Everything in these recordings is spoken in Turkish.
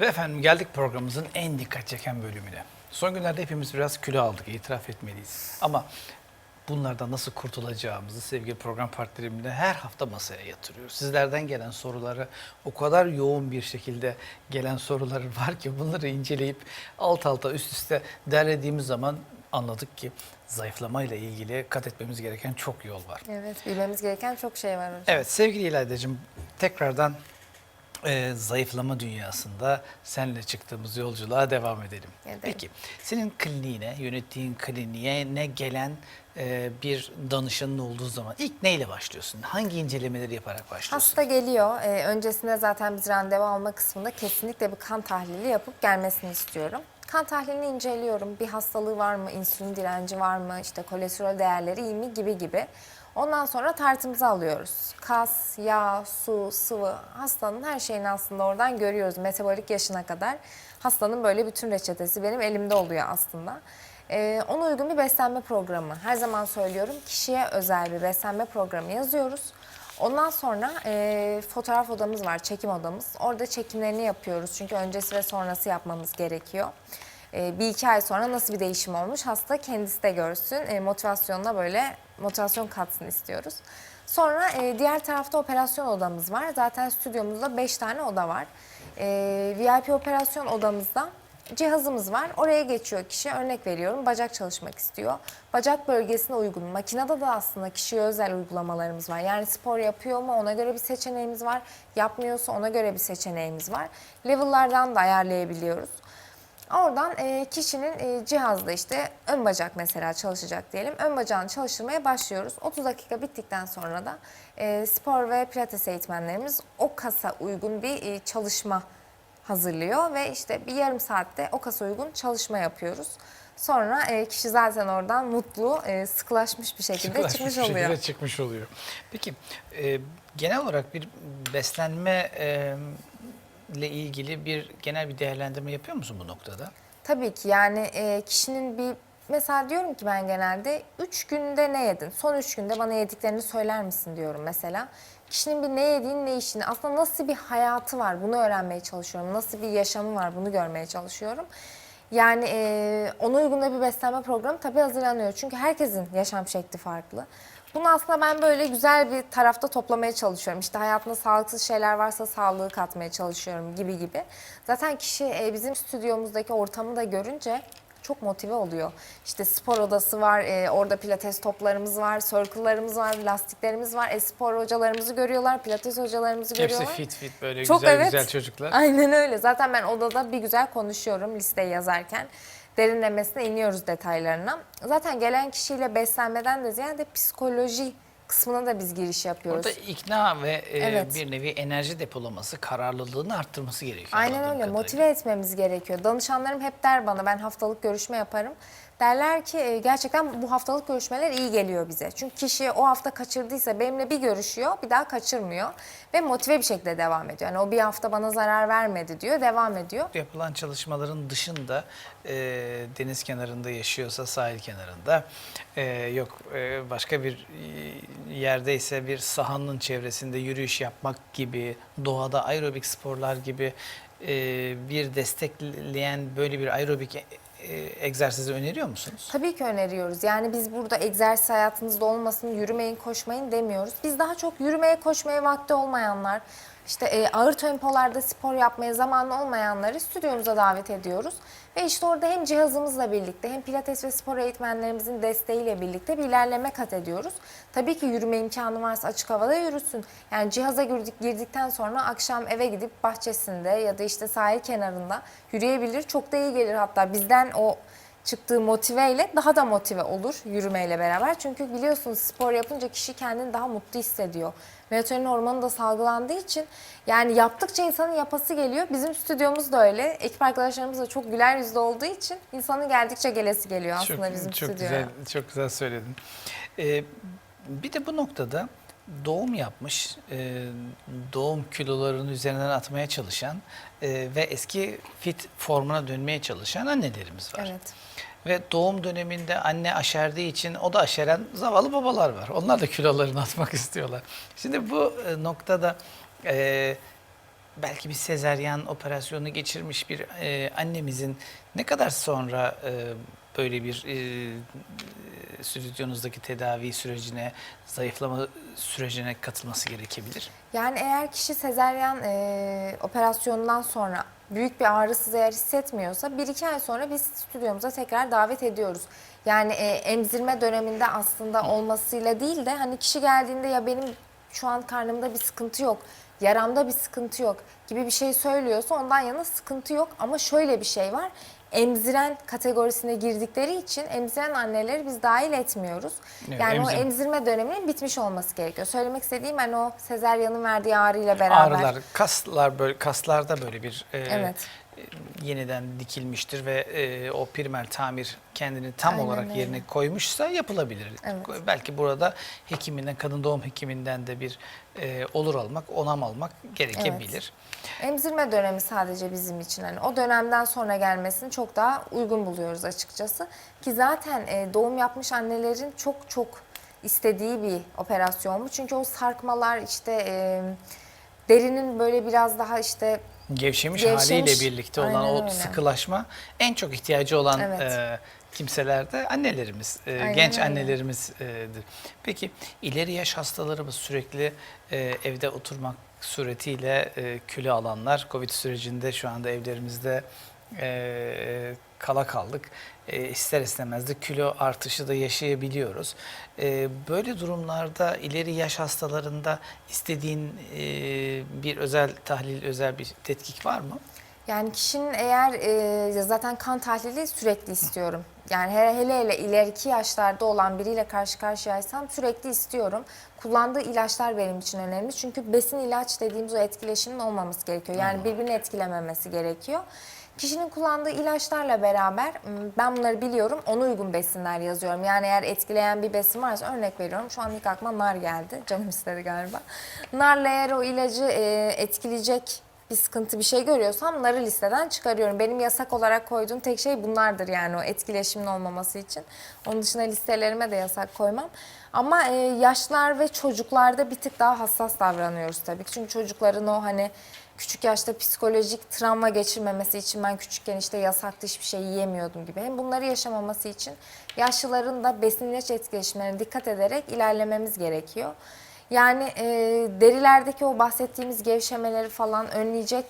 Ve efendim geldik programımızın en dikkat çeken bölümüne. Son günlerde hepimiz biraz kilo aldık, itiraf etmeliyiz. Ama bunlardan nasıl kurtulacağımızı sevgili program partnerimle her hafta masaya yatırıyoruz. Sizlerden gelen soruları o kadar yoğun bir şekilde gelen soruları var ki bunları inceleyip alt alta üst üste derlediğimiz zaman anladık ki zayıflamayla ilgili kat etmemiz gereken çok yol var. Evet, bilmemiz gereken çok şey var hocam. Evet sevgili İlayda'cığım tekrardan e, zayıflama dünyasında seninle çıktığımız yolculuğa devam edelim. Edelim. Peki senin kliniğine, yönettiğin kliniğe ne gelen e, bir danışanın olduğu zaman ilk neyle başlıyorsun? Hangi incelemeleri yaparak başlıyorsun? Hasta geliyor. Ee, öncesinde zaten biz randevu alma kısmında kesinlikle bir kan tahlili yapıp gelmesini istiyorum. Kan tahlilini inceliyorum. Bir hastalığı var mı, insülin direnci var mı, işte kolesterol değerleri iyi mi gibi gibi. Ondan sonra tartımızı alıyoruz. Kas, yağ, su, sıvı hastanın her şeyini aslında oradan görüyoruz metabolik yaşına kadar. Hastanın böyle bütün reçetesi benim elimde oluyor aslında. Ee, ona uygun bir beslenme programı. Her zaman söylüyorum kişiye özel bir beslenme programı yazıyoruz. Ondan sonra e, fotoğraf odamız var, çekim odamız. Orada çekimlerini yapıyoruz çünkü öncesi ve sonrası yapmamız gerekiyor. E, bir iki ay sonra nasıl bir değişim olmuş hasta kendisi de görsün. E, motivasyonuna böyle motivasyon katsın istiyoruz. Sonra e, diğer tarafta operasyon odamız var. Zaten stüdyomuzda 5 tane oda var. E, VIP operasyon odamızda cihazımız var. Oraya geçiyor kişi. Örnek veriyorum bacak çalışmak istiyor. Bacak bölgesine uygun. Makinede de aslında kişiye özel uygulamalarımız var. Yani spor yapıyor mu ona göre bir seçeneğimiz var. Yapmıyorsa ona göre bir seçeneğimiz var. Level'lardan da ayarlayabiliyoruz. Oradan e, kişinin e, cihazda işte ön bacak mesela çalışacak diyelim. Ön bacağını çalıştırmaya başlıyoruz. 30 dakika bittikten sonra da e, spor ve pilates eğitmenlerimiz o kasa uygun bir e, çalışma hazırlıyor ve işte bir yarım saatte o kasa uygun çalışma yapıyoruz. Sonra e, kişi zaten oradan mutlu, e, sıkılaşmış bir şekilde Sıkılaşmış çıkmış bir şekilde oluyor. çıkmış oluyor. Peki e, genel olarak bir beslenme e, ile ilgili bir genel bir değerlendirme yapıyor musun bu noktada? Tabii ki yani e, kişinin bir mesela diyorum ki ben genelde 3 günde ne yedin? Son 3 günde bana yediklerini söyler misin diyorum mesela. Kişinin bir ne yediğini ne işini aslında nasıl bir hayatı var bunu öğrenmeye çalışıyorum. Nasıl bir yaşamı var bunu görmeye çalışıyorum. Yani e, ona uygun da bir beslenme programı tabii hazırlanıyor. Çünkü herkesin yaşam şekli farklı. Bunu aslında ben böyle güzel bir tarafta toplamaya çalışıyorum. İşte hayatında sağlıksız şeyler varsa sağlığı katmaya çalışıyorum gibi gibi. Zaten kişi e, bizim stüdyomuzdaki ortamı da görünce çok motive oluyor. İşte spor odası var, e, orada pilates toplarımız var, circle'larımız var, lastiklerimiz var. E, spor hocalarımızı görüyorlar, pilates hocalarımızı Hepsi görüyorlar. fit fit böyle Çok güzel evet. güzel çocuklar. Aynen öyle. Zaten ben odada bir güzel konuşuyorum listeyi yazarken. Derinlemesine iniyoruz detaylarına. Zaten gelen kişiyle beslenmeden de ziyade psikoloji kısmına da biz giriş yapıyoruz. Orada ikna ve e, Evet. bir nevi enerji depolaması, kararlılığını arttırması gerekiyor. Aynen öyle. kadarıyla. Motive etmemiz gerekiyor. Danışanlarım hep der bana ben haftalık görüşme yaparım. Derler ki e, gerçekten bu haftalık görüşmeler iyi geliyor bize. Çünkü kişi o hafta kaçırdıysa benimle bir görüşüyor, bir daha kaçırmıyor ve motive bir şekilde devam ediyor. Yani o bir hafta bana zarar vermedi diyor, devam ediyor. Yapılan çalışmaların dışında e, deniz kenarında yaşıyorsa sahil kenarında e, yok e, başka bir e, yerdeyse bir sahanın çevresinde yürüyüş yapmak gibi doğada aerobik sporlar gibi e, bir destekleyen böyle bir aerobik e, egzersizi öneriyor musunuz? Tabii ki öneriyoruz. Yani biz burada egzersiz hayatınızda olmasın, yürümeyin, koşmayın demiyoruz. Biz daha çok yürümeye, koşmaya vakti olmayanlar, işte e, ağır tempolarda spor yapmaya zamanı olmayanları stüdyomuza davet ediyoruz. Ve işte orada hem cihazımızla birlikte hem pilates ve spor eğitmenlerimizin desteğiyle birlikte bir ilerleme kat ediyoruz. Tabii ki yürüme imkanı varsa açık havada yürüsün. Yani cihaza girdik, girdikten sonra akşam eve gidip bahçesinde ya da işte sahil kenarında yürüyebilir. Çok da iyi gelir hatta bizden o çıktığı motiveyle daha da motive olur yürümeyle beraber. Çünkü biliyorsunuz spor yapınca kişi kendini daha mutlu hissediyor. Melatonin hormonu da salgılandığı için yani yaptıkça insanın yapası geliyor. Bizim stüdyomuz da öyle. Ekip arkadaşlarımız da çok güler yüzlü olduğu için insanın geldikçe gelesi geliyor aslında çok, bizim çok stüdyoya. güzel, çok güzel söyledin. Ee, bir de bu noktada doğum yapmış, e, doğum kilolarının üzerinden atmaya çalışan e, ve eski fit formuna dönmeye çalışan annelerimiz var. Evet. Ve doğum döneminde anne aşerdiği için o da aşeren zavallı babalar var. Onlar da kilolarını atmak istiyorlar. Şimdi bu e, noktada e, belki bir sezeryan operasyonu geçirmiş bir e, annemizin ne kadar sonra e, böyle bir e, stüdyonuzdaki tedavi sürecine, zayıflama sürecine katılması gerekebilir? Yani eğer kişi sezeryan e, operasyonundan sonra büyük bir ağrısız eğer hissetmiyorsa bir iki ay sonra biz stüdyomuza tekrar davet ediyoruz. Yani e, emzirme döneminde aslında olmasıyla değil de hani kişi geldiğinde ya benim şu an karnımda bir sıkıntı yok, yaramda bir sıkıntı yok gibi bir şey söylüyorsa ondan yana sıkıntı yok. Ama şöyle bir şey var. Emziren kategorisine girdikleri için emziren anneleri biz dahil etmiyoruz. Evet, yani o emzir- emzirme döneminin bitmiş olması gerekiyor. Söylemek istediğim hani o sezeryanın verdiği ağrıyla beraber. Ağrılar, kaslar böyle kaslarda böyle bir e, Evet. Yeniden dikilmiştir ve e, o primer tamir kendini tam Aynen olarak öyle. yerine koymuşsa yapılabilir. Evet. Belki burada hekiminden, kadın doğum hekiminden de bir e, olur almak, onam almak gerekebilir. Emzirme dönemi sadece bizim için hani o dönemden sonra gelmesini çok daha uygun buluyoruz açıkçası. Ki zaten e, doğum yapmış annelerin çok çok istediği bir operasyon bu. Çünkü o sarkmalar işte e, derinin böyle biraz daha işte Gevşemiş, Gevşemiş, haliyle birlikte olan aynen o öyle. sıkılaşma en çok ihtiyacı olan Evet. e, kimselerde annelerimiz, e, Aynen genç öyle. annelerimizdir. Peki ileri yaş hastalarımız sürekli e, evde oturmak suretiyle e, kilo alanlar Covid sürecinde şu anda evlerimizde e, kala kaldık. E, ister istemez de kilo artışı da yaşayabiliyoruz. E, böyle durumlarda ileri yaş hastalarında istediğin e, bir özel tahlil, özel bir tetkik var mı? Yani kişinin eğer e, zaten kan tahlili sürekli istiyorum. Yani hele hele, hele ileriki yaşlarda olan biriyle karşı karşıyaysam sürekli istiyorum. Kullandığı ilaçlar benim için önemli. Çünkü besin ilaç dediğimiz o etkileşimin olmaması gerekiyor. Yani birbirini etkilememesi gerekiyor. Kişinin kullandığı ilaçlarla beraber ben bunları biliyorum ona uygun besinler yazıyorum. Yani eğer etkileyen bir besin varsa örnek veriyorum şu an ilk aklıma nar geldi. Canım istedi galiba. Narla eğer o ilacı e, etkileyecek bir sıkıntı bir şey görüyorsam narı listeden çıkarıyorum. Benim yasak olarak koyduğum tek şey bunlardır yani o etkileşimin olmaması için. Onun dışında listelerime de yasak koymam. Ama e, yaşlar ve çocuklarda bir tık daha hassas davranıyoruz tabii ki. Çünkü çocukların o hani küçük yaşta psikolojik travma geçirmemesi için ben küçükken işte yasaktı hiçbir şey yiyemiyordum gibi. Hem bunları yaşamaması için yaşlıların da besin etkileşimlerine dikkat ederek ilerlememiz gerekiyor. Yani e, derilerdeki o bahsettiğimiz gevşemeleri falan önleyecek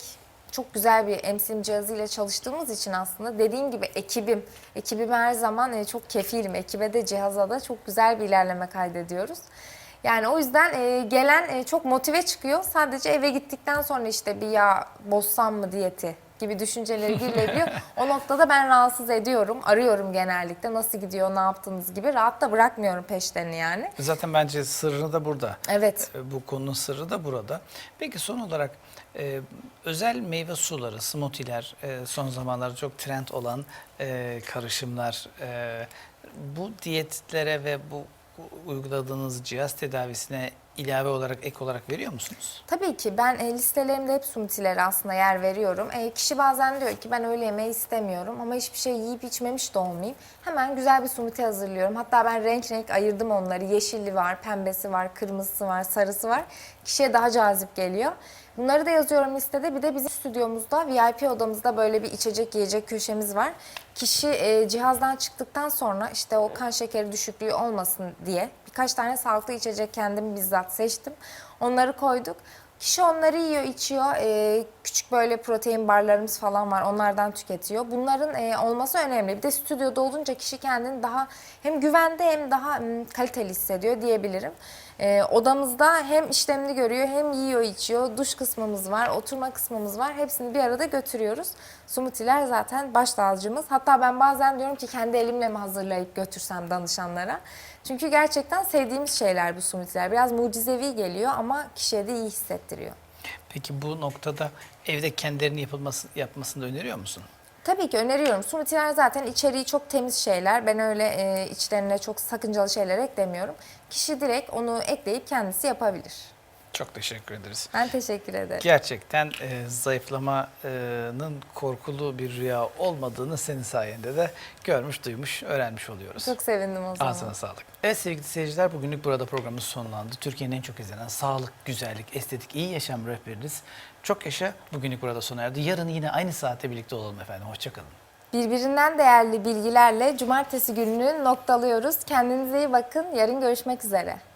çok güzel bir emsim cihazıyla çalıştığımız için aslında dediğim gibi ekibim, ekibime her zaman e, çok kefilim. Ekibe de cihaza da çok güzel bir ilerleme kaydediyoruz. Yani o yüzden e, gelen e, çok motive çıkıyor. Sadece eve gittikten sonra işte bir ya bozsam mı diyeti gibi düşünceleri gelebiliyor. o noktada ben rahatsız ediyorum. Arıyorum genellikle nasıl gidiyor, ne yaptınız gibi. Rahat da bırakmıyorum peşlerini yani. Zaten bence sırrı da burada. Evet. E, Bu konunun sırrı da burada. Peki son olarak e, özel meyve suları, smoothie'ler e, son zamanlarda çok trend olan e, karışımlar. e, bu diyetlere ve bu uyguladığınız cihaz tedavisine ilave olarak ek olarak veriyor musunuz? Tabii ki ben e, listelerimde hep sumtilere aslında yer veriyorum. E, kişi bazen diyor ki ben öğle yemeği istemiyorum ama hiçbir şey yiyip içmemiş de olmayayım. Hemen güzel bir sumiti hazırlıyorum. Hatta ben renk renk ayırdım onları. Yeşilli var, pembesi var, kırmızısı var, sarısı var. Kişiye daha cazip geliyor. Bunları da yazıyorum listede. Bir de bizim stüdyomuzda VIP odamızda böyle bir içecek yiyecek köşemiz var. Kişi e, cihazdan çıktıktan sonra işte o kan şekeri düşüklüğü olmasın diye birkaç tane sağlıklı içecek kendim bizzat seçtim. Onları koyduk. Kişi onları yiyor, içiyor. Ee, küçük böyle protein barlarımız falan var. Onlardan tüketiyor. Bunların e, olması önemli. Bir de stüdyoda olunca kişi kendini daha hem güvende hem daha kaliteli hissediyor diyebilirim. Ee, odamızda hem işlemini görüyor hem yiyor, içiyor. Duş kısmımız var, oturma kısmımız var. Hepsini bir arada götürüyoruz. Sumutiler zaten baş tacımız. Hatta ben bazen diyorum ki kendi elimle mi hazırlayıp götürsem danışanlara. Çünkü gerçekten sevdiğimiz şeyler bu smoothie'ler. Biraz mucizevi geliyor ama kişiye de iyi hissettiriyor. Peki bu noktada evde kendilerinin yapılması yapmasını öneriyor musun? Tabii ki öneriyorum. Smoothie'ler zaten içeriği çok temiz şeyler. Ben öyle e, içlerine çok sakıncalı şeyler eklemiyorum. Kişi direkt onu ekleyip kendisi yapabilir. Çok teşekkür ederiz. Ben teşekkür ederim. Gerçekten e, zayıflamanın korkulu bir rüya olmadığını senin sayende de görmüş, duymuş, öğrenmiş oluyoruz. Çok sevindim o zaman. Ağzına sağlık. Evet sevgili seyirciler bugünlük burada programımız sonlandı. Türkiye'nin en çok izlenen sağlık, güzellik, estetik, iyi yaşam rehberiniz. Çok yaşa bugünlük burada sona erdi. Yarın yine aynı saatte birlikte olalım efendim. Hoşçakalın. Birbirinden değerli bilgilerle cumartesi gününü noktalıyoruz. Kendinize iyi bakın. Yarın görüşmek üzere.